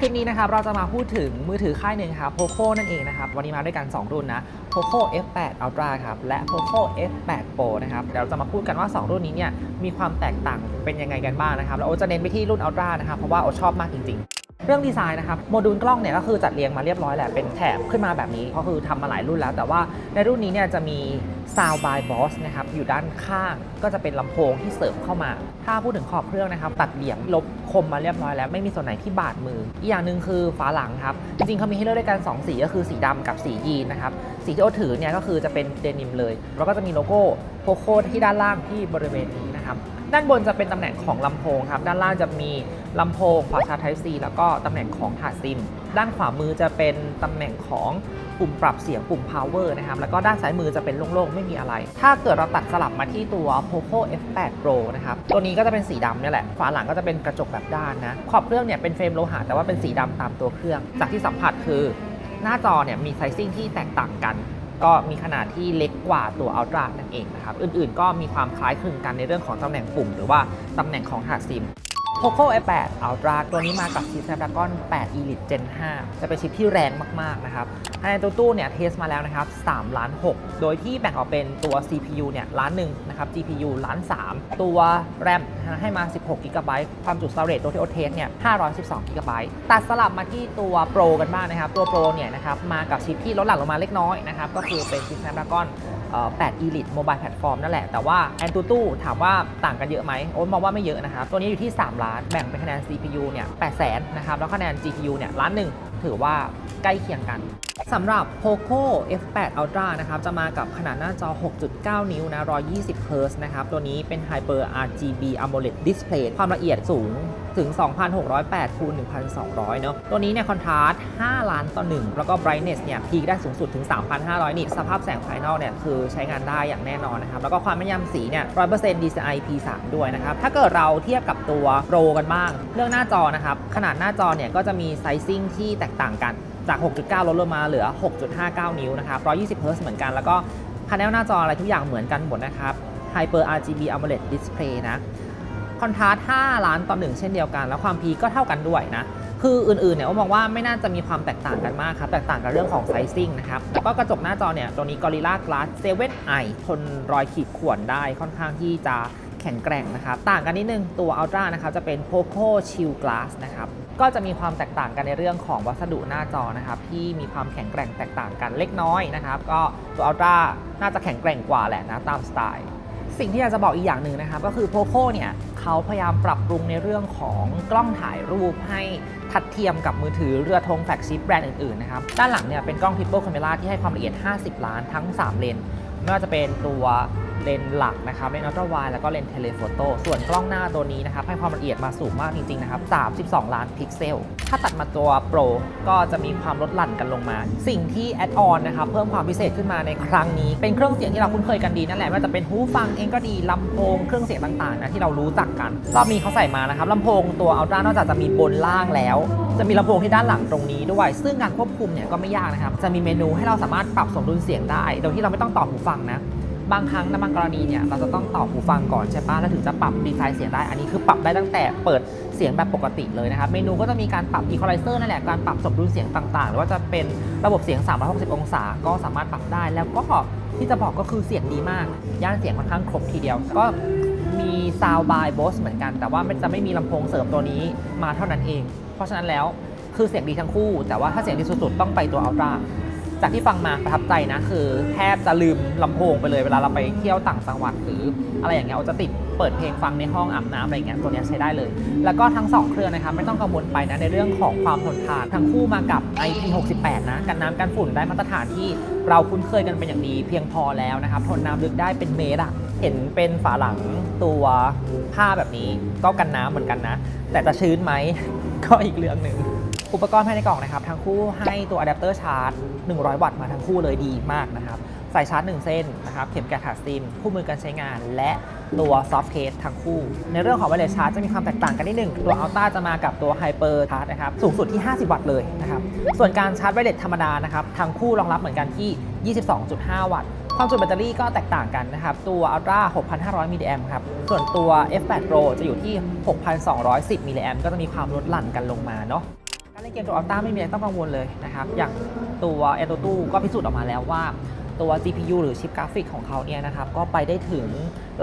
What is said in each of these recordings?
คลิปนี้นะครับเราจะมาพูดถึงมือถือค่ายหนึ่งครับ Poco นั่นเองนะครับ วันนี้มาด้วยกัน 2 รุ่นนะ Poco F8 Ultra ครับ และ Poco F8 Pro นะครับ เดี๋ยวเราจะมาพูดกันว่า 2 รุ่นนี้เนี่ยมีความแตกต่างเป็นยังไงกันบ้างนะครับ แล้วโอจะเน้นไปที่รุ่น Ultra นะครับ เพราะว่าโอชอบมากจริงๆ รื่องดีไซน์นะครับโมดูลกล้องเนี่ยก็คือจัดเรียงมาเรียบร้อยแหละเป็นแถบขึ้นมาแบบนี้ก็คือทำมาหลายรุ่นแล้ว แต่ว่าในรุ่นนี้เนี่ยจะมี Sound by Boss นะครับอยู่ด้านข้างก็จะเป็นลำโพงที่เสริมเข้ามา ถ้าพูดถึงขอบเครื่องนะครับตัดเหลี่ยมลบคมมาเรียบร้อยแล้วไม่มีส่วนไหนที่บาดมือ อีกอย่างหนึ่งคือฝาหลังครับจริงๆเขามีให้เลือกด้วยกัน2สีก็คือสีดำกับสียีนนะครับสีที่โอถือเนี่ยก็คือจะเป็นเดนิมเลย แล้วก็จะมีโลโก้โ o โ o ที่ด้านล่างที่บริเวณนี้นะครับ ด้านบนจะเป็นตำแหน่งของลำโพงครับด้านล่างจะมีลำโพงพอชาร์จ Type C แล้วก็ตำแหน่งของถาดซิม ด้านขวามือจะเป็นตำแหน่งของปุ่มปรับเสียงปุ่ม power นะครับแล้วก็ด้านซ้ายมือจะเป็นโล่งๆ ไม่มีอะไร ถ้าเกิดเราตัดสลับมาที่ตัว Poco F8 Pro นะครับตัวนี้ก็จะเป็นสีดำเนี่ยแหละฝาหลังก็จะเป็นกระจกแบบด้านนะขอบเครื่องเนี่ยเป็นเฟรมโลหะแต่ว่าเป็นสีดำตามตัวเครื่อง จากที่สัมผัสคือ หน้าจอเนี่ยมีไซซิ่งที่แตกต่างกัน ก็มีขนาดที่เล็กกว่าตัว Ultra นั่นเองนะครับ อื่นๆ ก็มีความคล้ายคลึงกันในเรื่องของตำแหน่งปุ่ม หรือว่าตำแหน่งของถาดซิม Poco F8 Ultra ตัวนี้มากับชิป Snapdragon 8 Elite Gen 5 จะเป็นชิปที่แรงมาก ๆ นะครับภายในตัวตู้เนี่ยเทสมาแล้วนะครับ3ล้าน6โดยที่แบ่งออกเป็นตัว CPU เนี่ยล้านหนึ่งนะครับ GPU ล้าน3ตัว RAM ให้มา 16 g b ความจุ storage ตัวที่โอเทสเนี่ย 512 g b ตัดสลับมาที่ตัว Pro กันบ้างนะครับ ตัว Pro เนี่ยนะครับมากับชิปที่ลดหลั่นลงมาเล็กน้อยนะครับก็คือเป็นชิป Snapdragon เอ่อ 8 Elite Mobile Platform นั่นแหละ แต่ว่า Antutu ถามว่าต่างกันเยอะไหมโอ้มองว่าไม่เยอะนะครับ ตัวนี้อยู่ที่ 3 ล้าน แบ่งเป็นคะแนน CPU เนี่ย8แสนนะครับ แล้วคะแนน GPU เนี่ยล้านหนึ่งถือว่าใกล้เคียงกัน สำหรับ Poco F8 Ultra นะครับ จะมากับขนาดหน้าจอ 6.9 นิ้วนะ 120 Hz นะครับ ตัวนี้เป็น Hyper RGB AMOLED Display ความละเอียดสูงถึง 2,608คูณ1,200 เนอะตัวนี้เนี่ยคอนทราสต์ 5 ล้านต่อ 1 แล้วก็ brightness เนี่ยพีคได้สูงสุดถึง 3,500 นิต สภาพแสงภายนอกเนี่ยคือใช้งานได้อย่างแน่นอนนะครับ แล้วก็ความแม่นยำสีเนี่ย 100% DCI P3 ด้วยนะครับ ถ้าเกิดเราเทียบกับตัว Pro กันบ้าง เรื่องหน้าจอนะครับ ขนาดหน้าจอเนี่ยก็จะมีไซซิ่งที่แตกต่างกัน จาก 6.9 ลดลงมาเหลือ 6.59 นิ้วนะครับ120 Hz เหมือนกัน แล้วก็พาเนลหน้าจออะไรทุกอย่างเหมือนกันหมดนะครับ Hyper RGB AMOLED Display นะคอนทราสต์5ล้านต่อ1เช่นเดียวกัน แล้วความพีก็เท่ากันด้วยนะ คืออื่นๆเนี่ยผมมองว่าไม่น่าจะมีความแตกต่างกันมากครับ แตกต่างกันเรื่องของไซซิ่งนะครับ แล้วก็กระจกหน้าจอเนี่ย ตัวนี้ Gorilla Glass 7i ทนรอยขีดข่วนได้ค่อนข้างที่จะแข็งแกร่งนะครับ ต่างกันนิดนึง ตัว Ultra นะครับจะเป็น Poco Shield Glass นะครับ ก็จะมีความแตกต่างกันในเรื่องของวัสดุหน้าจอนะครับที่มีความแข็งแกร่งแตกต่างกันเล็กน้อยนะครับก็ตัว Ultra น่าจะแข็งแกร่งกว่าแหละนะตามสไตล์สิ่งที่อยากจะบอกอีกอย่างหนึ่งนะครับก็คือ Poco เนี่ยเขาพยายามปรับปรุงในเรื่องของกล้องถ่ายรูปให้ทัดเทียมกับมือถือเรือธงแฟลกชิปแบรนด์อื่นๆนะครับด้านหลังเนี่ยเป็นกล้อง Triple Camera ที่ให้ความละเอียด 50 ล้านทั้ง 3 เลนส์ไม่ว่าจะเป็นตัว เลนส์หลักนะครับเลนส์อัลตร้าไวแล้วก็เลนส์เทเลโฟโต้ส่วนกล้องหน้าตัวนี้นะครับให้ความละเอียดมาสูงมากจริงๆนะครับ32 ล้านพิกเซล ถ้าตัดมาตัว Pro ก็จะมีความลดหลั่นกันลงมา สิ่งที่แอดออนนะครับเพิ่มความพิเศษขึ้นมาในครั้งนี้เป็นเครื่องเสียงที่เราคุ้นเคยกันดีนั่นแหละไม่ว่าจะเป็นหูฟังเองก็ดีลำโพงเครื่องเสียงต่างๆนะที่เรารู้จักกันรอบนี้เขาใส่มานะครับลำโพงตัวอัลตร้านอกจากจะมีบนล่างแล้ว จะมีลำโพงที่ด้านหลังตรงนี้ด้วย ซึ่งการควบคุมเนี่ยก็ไม่ยากนะครับจะมีเมนูให้เราสามารถปรับสมดุลเสียงได้ โดยที่เราไม่ต้องต่อหูฟังนะ บางครั้งในบางกรณีเนี่ยเราจะต้องต่อหูฟังก่อนใช่ปะแล้วถึงจะปรับดีไซน์เสียงได้ อันนี้คือปรับได้ตั้งแต่เปิดเสียงแบบปกติเลยนะครับ เมนูก็จะมีการปรับ equalizer นั่นแหละ การปรับสมดุลเสียงต่างๆ หรือว่าจะเป็นระบบเสียง 360 องศา ก็สามารถปรับได้ แล้วก็ที่จะบอกก็คือเสียงดีมาก ย่านเสียงค่อนข้างครบทีเดียว ก็มี Sound by Bose เหมือนกัน แต่ว่าจะไม่มีลำโพงเสริมตัวนี้มาเท่านั้นเอง เพราะฉะนั้นแล้วคือเสียงดีทั้งคู่ แต่ว่าถ้าเสียงดีสุดๆต้องไปตัว Ultra จากที่ฟังมาประทับใจนะ คือแทบจะลืมลำโพงไปเลยเวลาเราไปเที่ยวต่างจังหวัดหรืออะไรอย่างเงี้ยเราจะติดเปิดเพลงฟังในห้องอาบน้ำอะไรเงี้ยตัวนี้ใช้ได้เลย แล้วก็ทั้ง 2 เครื่องนะครับไม่ต้องกังวลไปนะในเรื่องของความทนทานทั้งคู่มากับ IP68 นะกันน้ำกันฝุ่นได้มาตรฐานที่เราคุ้นเคยกันเป็นอย่างดีเพียงพอแล้วนะครับทนน้ำลึกได้เป็นเมตรอะเห็นเป็นฝาหลังตัวผ้าแบบนี้ก็กันน้ำเหมือนกันนะ แต่จะชื้นไหมก็อีกเรื่องหนึ่ง อุปกรณ์ภายในกล่องนะครับ ทั้งคู่ให้ตัวอะแดปเตอร์ชาร์จ 100 วัตต์มาทั้งคู่เลยดีมากนะครับสายชาร์จ 1 เส้นนะครับ เข็มแกะถาดซิม คู่มือการใช้งาน และตัวซอฟต์เคสทั้งคู่ ในเรื่องของไวเลสชาร์จจะมีความแตกต่างกันนิดหนึ่ง ตัวอัลต้าจะมากับตัวไฮเปอร์ชาร์จนะครับ สูงสุดที่ 50 วัตต์เลยนะครับ ส่วนการชาร์จไวเลสธรรมดานะครับ ทั้งคู่รองรับเหมือนกันที่ 22.5 วัตต์ ความจุแบตเตอรี่ก็แตกต่างกันนะครับ ตัว Ultra 6,500มิลลิแอมครับ ส่วนตัว F8 Pro จะอยู่ที่ 6,210มิลลิแอมก็จะมีความลดหลั่นกันลงมาเนาะ การเล่นเกมตัวอัลต้าไม่มีอะไรต้องกังวลเลยนะครับ อย่างตัวแอโตตู้ก็พิสูจน์ออกมาแล้วว่าตัว GPU หรือชิปกราฟิกของเขาเนี่ยนะครับ ก็ไปได้ถึง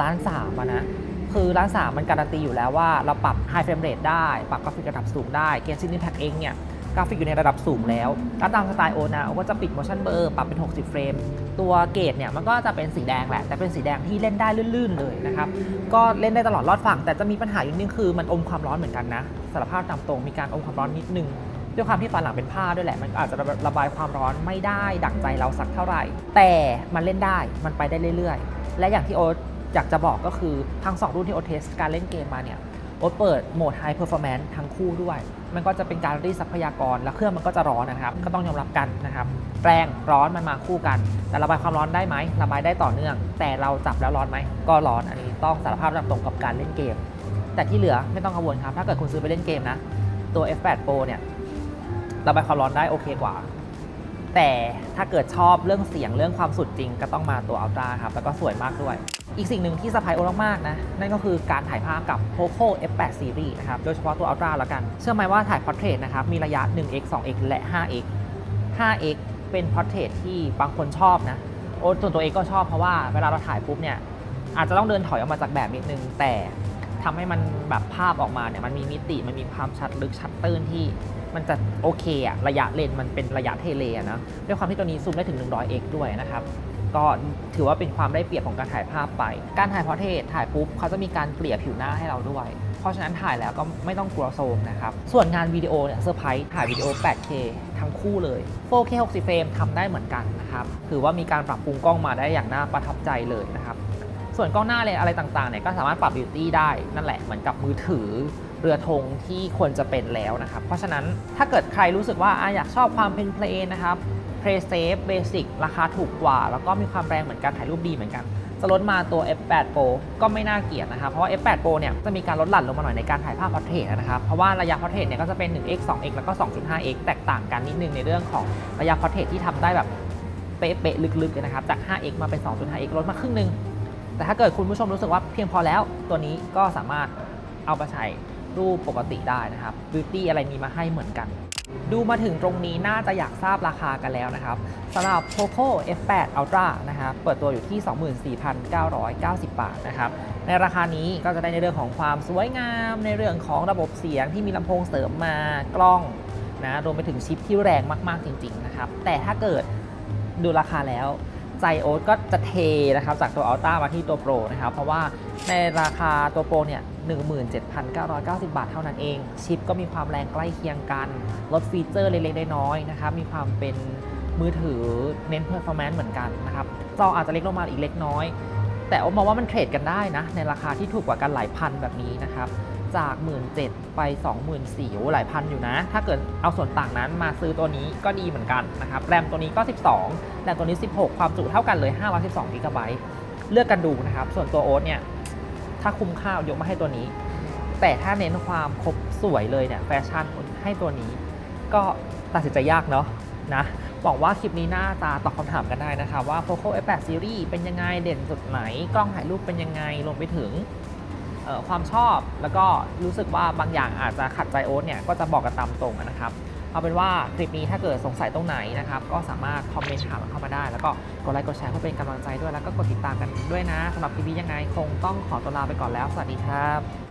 ล้านสามนะ คือล้านสามมันการันตีอยู่แล้วว่าเราปรับ High Frame Rate ได้ ปรับกราฟิกระดับสูงได้ เกมซินิแพ็กเองเนี่ย กราฟิกอยู่ในระดับสูงแล้วแล้วตามสไตล์โอนะก็จะปิด motion blur ปรับเป็น 60 เฟรม ตัวเกตเนี่ยมันก็จะเป็นสีแดงแหละ แต่เป็นสีแดงที่เล่นได้ลื่นๆเลยนะครับ ก็เล่นได้ตลอดรอดฝั่ง แต่จะมีปัญหาอยู่นิดนึงคือมันอมความร้อนเหมือนกันนะ สารภาพตามตรงมีการอมความร้อนนิดนึงด้วยความที่ฝาหลังเป็นผ้าด้วยแหละ มันอาจจะระบายความร้อนไม่ได้ดั่งใจเราสักเท่าไหร่ แต่มันเล่นได้ มันไปได้เรื่อยๆ และอย่างที่โอ๊ตอยากจะบอกก็คือทั้งสองรุ่นที่โอ๊ตเทสการเล่นเกมมาเนี่ย โอ๊ตเปิดโหมด High Performance ทั้งคู่ด้วย มันก็จะเป็นการรีดทรัพยากร และเครื่องมันก็จะร้อนนะครับ ก็ต้องยอมรับกันนะครับ แรงร้อนมันมาคู่กัน แต่ระบายความร้อนได้ไหมระบายได้ต่อเนื่อง แต่เราจับแล้วร้อนไหม ก็ร้อน อันนี้ต้องสารภาพตามตรงกับการเล่นเกม แต่ที่เหลือไม่ต้องกังวลครับ ถ้าเกิดคุณซื้อไปเล่นเกมนะ ตัว F8 Pro เนี่ย ระบายความร้อนได้โอเคกว่า แต่ถ้าเกิดชอบเรื่องเสียงเรื่องความสุดจริง ก็ต้องมาตัว Ultra ครับ แล้วก็สวยมากด้วย อีกสิ่งหนึ่งที่สะพายโอมากๆนะ นั่นก็คือการถ่ายภาพกับ Poco F8 Series นะครับ โดยเฉพาะตัว Ultra แล้วกัน เชื่อไหมว่าถ่าย Portrait นะครับ มีระยะ 1x 2x และ 5x 5x เป็น Portrait ที่บางคนชอบนะ โอ้ส่วนตัวเองก็ชอบเพราะว่าเวลาเราถ่ายปุ๊บเนี่ย อาจจะต้องเดินถอยออกมาจากแบบนิดนึง แต่ ทำให้มันแบบภาพออกมาเนี่ยมันมีมิติมันมีความชัดลึกชัดตื้นที่มันจะโอเคอะระยะเลนมันเป็นระยะเทเลอะนะด้วยความที่ตัวนี้ซูมได้ถึง 100x ด้วยนะครับก็ถือว่าเป็นความได้เปรียบของการถ่ายภาพไป การถ่ายพอร์เทรตถ่ายปุ๊บเขาจะมีการเกลี่ยผิวหน้าให้เราด้วย เพราะฉะนั้นถ่ายแล้วก็ไม่ต้องกลัวโซมนะครับ ส่วนงานวิดีโอเนี่ยเซอร์ไพรส์ถ่ายวิดีโอ 8K ทั้งคู่เลย 4K 60เฟรมทำได้เหมือนกันนะครับ ถือว่ามีการปรับปรุงกล้องมาได้อย่างน่าประทับใจเลยนะครับ ส่วนกล้องหน้าเลยอะไรต่างๆเนี่ยก็สามารถปรับบิวตี้ได้นั่นแหละเหมือนกับมือถือเรือธงที่ควรจะเป็นแล้วนะครับ เพราะฉะนั้นถ้าเกิดใครรู้สึกว่าออยากชอบความเป็นเพลนนะครับ Play Safe Basic ราคาถูกกว่า แล้วก็มีความแรงเหมือนกันถ่ายรูปดีเหมือนกัน จะลดมาตัว F8 Pro ก็ไม่น่าเกลียดนะครับ เพราะว่า F8 Pro เนี่ยจะมีการลดหลั่นลงมาหน่อยในการถ่ายภาพพอร์เทรตนะครับ เพราะว่าระยะพอร์เทรตเนี่ยก็จะเป็น 1x 2x แล้วก็ 2.5x แตกต่างกันนิดนึงในเรื่องของระยะพอร์เทรตที่ทำได้แบบเป๊ะๆลึกๆนะครับจาก 5x มาเป็น 2.5x ลดมาครึ่งนึง แต่ถ้าเกิดคุณผู้ชมรู้สึกว่าเพียงพอแล้ว ตัวนี้ก็สามารถเอาไปใช้รูปปกติได้นะครับ Beauty อะไรมีมาให้เหมือนกัน ดูมาถึงตรงนี้น่าจะอยากทราบราคากันแล้วนะครับสำหรับ Poco F8 Ultra นะครับเปิดตัวอยู่ที่ 24,990 บาทนะครับในราคานี้ก็จะได้ในเรื่องของความสวยงาม ในเรื่องของระบบเสียงที่มีลำโพงเสริมมากล้องนะรวมไปถึงชิปที่แรงมาก ๆ จริง ๆ นะครับ แต่ถ้าเกิดดูราคาแล้ว ใจโอ๊ตก็จะเทนะครับจากตัว Ultra มาที่ตัว Pro นะครับ เพราะว่าในราคาตัว Pro เนี่ย17,990 บาทเท่านั้นเอง ชิปก็มีความแรงใกล้เคียงกัน ลดฟีเจอร์เล็กๆน้อยๆนะครับ มีความเป็นมือถือเน้น performance เหมือนกันนะครับ จออาจจะเล็กลงมาอีกเล็กน้อย แต่โอมองว่ามันเทรดกันได้นะ ในราคาที่ถูกกว่ากันหลายพันแบบนี้นะครับ จาก 17,000ไป 24,000โอ้หลายพันอยู่นะ ถ้าเกิดเอาส่วนต่างนั้นมาซื้อตัวนี้ก็ดีเหมือนกันนะครับแรมตัวนี้ก็ 12แรมตัวนี้ 16 ความจุเท่ากันเลย512กิกะไบต์เลือกกันดูนะครับ ส่วนตัวโอ๊ตเนี่ย ถ้าคุ้มค่ายกมาให้ตัวนี้ แต่ถ้าเน้นความครบสวยเลยเนี่ยแฟชั่นให้ตัวนี้ ก็ตัดสินใจยากเนาะนะหวังว่าคลิปนี้น่าจะตอบคำถามกันได้นะครับว่า Poco F8 Series เป็นยังไงเด่นจุดไหน กล้องถ่ายรูปเป็นยังไงรวมไปถึง ความชอบแล้วก็รู้สึกว่าบางอย่างอาจจะขัดใจโอ๊ตเนี่ยก็จะบอกกันตามตรงนะครับเอาเป็นว่าคลิปนี้ถ้าเกิดสงสัยตรงไหนนะครับก็สามารถคอมเมนต์ถามเข้ามาได้ แล้วก็กดไลค์กดแชร์เพื่อเป็นกำลังใจด้วยแล้วก็กดติดตามกันด้วยนะสำหรับคลิปนี้ยังไงคงต้องขอตัวลาไปก่อนแล้ว สวัสดีครับ